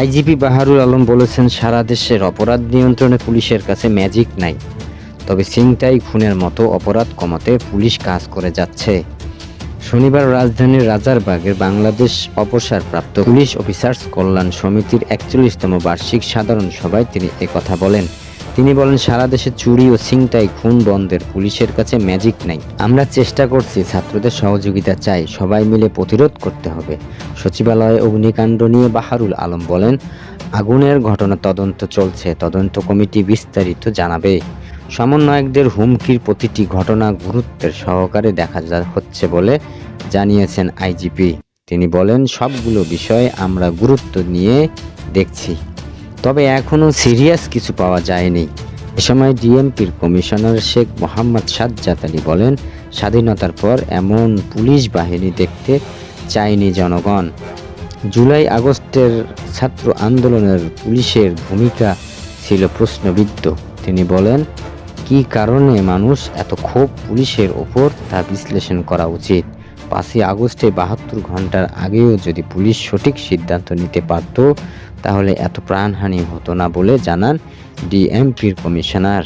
IGP Baharul Alam বলেছেন, সারা দেশের অপরাধ নিয়ন্ত্রণে পুলিশের কাছে ম্যাজিক নাই। তবে সিংটাই খুনের মতো অপরাধ কমাতে পুলিশ কাজ করে যাচ্ছে। শনিবার রাজধানীর রাজারবাগের বাংলাদেশ অবসরপ্রাপ্ত পুলিশ অফিসার্স কল্যাণ সমিতির একচল্লিশতম বার্ষিক সাধারণ সভায় তিনি কথা বলেন। তিনি বলেন, সারা দেশে চুরি ও ছিনতাই খুন বন্ধের পুলিশের কাছে ম্যাজিক নাই। আমরা চেষ্টা করছি, ছাত্রদের সহযোগিতা চাই, সবাই মিলে প্রতিরোধ করতে হবে। সচিবালয়ে অগ্নিকাণ্ড নিয়ে বাহারুল আলম বলেন, আগুনের ঘটনা তদন্ত চলছে, তদন্ত কমিটি বিস্তারিত জানাবে। সমন্বয়কদের হুমকির প্রতিটি ঘটনা গুরুত্বের সহকারে দেখা হচ্ছে বলে জানিয়েছেন আইজিপি। তিনি বলেন, সবগুলো বিষয়ে আমরা গুরুত্ব নিয়ে দেখছি। তবে এখনও সিরিয়াস কিছু পাওয়া যায়নি। এ সময় ডিএমপির কমিশনার শেখ মোহাম্মদ সাজ্জাদ আলী বলেন, স্বাধীনতার পর এমন পুলিশ বাহিনী দেখতে চায়নি জনগণ। জুলাই আগস্টের ছাত্র আন্দোলনের পুলিশের ভূমিকা ছিল প্রশ্নবিদ্ধ। তিনি বলেন, কী কারণে মানুষ এত ক্ষোভ পুলিশের ওপর তা বিশ্লেষণ করা উচিত? পাঁচই আগস্টে বাহাত্তর ঘণ্টার আগেও যদি পুলিশ সঠিক সিদ্ধান্ত নিতে পারত তাহলে এত প্রাণহানি হতো না বলে জানান ডিএমপির কমিশনার।